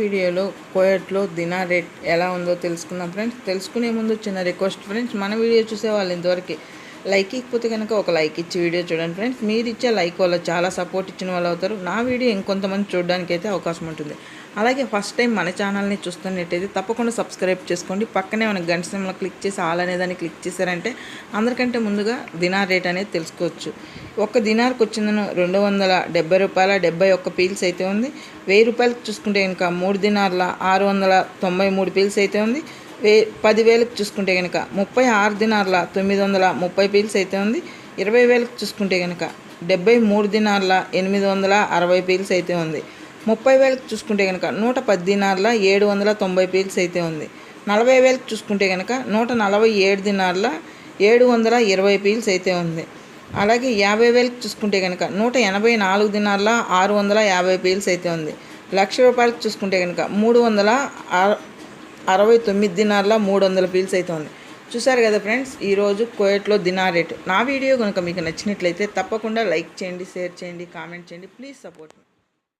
వీడియోలో కోయట్లో దినా రేట్ ఎలా ఉందో తెలుసుకుందాం ఫ్రెండ్స్. తెలుసుకునే ముందు చిన్న రిక్వెస్ట్ ఫ్రెండ్స్. మన వీడియో చూసే వాళ్ళు ఇంతవరకు. లైక్ ఇకపోతే కనుక ఒక లైక్ ఇచ్చి వీడియో చూడండి ఫ్రెండ్స్. మీరు ఇచ్చే లైక్ వల్ల చాలా సపోర్ట్ ఇచ్చిన వాళ్ళు అవుతారు. నా వీడియో ఇంకొంతమంది చూడడానికి అయితే అవకాశం ఉంటుంది. అలాగే ఫస్ట్ టైం మన ఛానల్ని చూస్తున్నట్టయితే తప్పకుండా సబ్స్క్రైబ్ చేసుకోండి. పక్కనే మన గంట సింహలో క్లిక్ చేసి ఆల్ అనేదాన్ని క్లిక్ చేశారంటే అందరికంటే ముందుగా దినార్ రేట్ అనేది తెలుసుకోవచ్చు. ఒక్క దినార్కి వచ్చిందను రెండు వందల డెబ్బై రూపాయల డెబ్బై ఒక్క పీల్స్ అయితే ఉంది. వెయ్యి రూపాయలకి చూసుకుంటే కనుక మూడు దినార్ల ఆరు వందల తొంభై మూడు పీల్స్ అయితే ఉంది. వే పదివేలకు చూసుకుంటే కనుక ముప్పై ఆరు దినార్ల తొమ్మిది వందల ముప్పై పీల్స్ అయితే ఉంది. ఇరవై వేలకు చూసుకుంటే కనుక డెబ్బై మూడు దినార్ల ఎనిమిది వందల అరవై పీల్స్ అయితే ఉంది. ముప్పై వేలకు చూసుకుంటే కనుక నూట పది దినార్ల ఏడు వందల తొంభై పీల్స్ అయితే ఉంది. నలభై వేలకు చూసుకుంటే కనుక నూట నలభై ఏడు దినార్ల ఏడు వందల ఇరవై పీల్స్ అయితే ఉంది. అలాగే యాభై వేలకు చూసుకుంటే కనుక నూట ఎనభై నాలుగు దినార్ల ఆరు వందల యాభై పీల్స్ అయితే ఉంది. లక్ష రూపాయలకు చూసుకుంటే కనుక మూడు వందల అరవై తొమ్మిది దినాల్లో మూడు వందల ఫీల్స్ అవుతుంది చూసారు కదా ఫ్రెండ్స్ ఈరోజు కోయట్లో దినా రేటు. నా వీడియో కనుక మీకు నచ్చినట్లయితే తప్పకుండా లైక్ చేయండి షేర్ చేయండి కామెంట్ చేయండి. Please support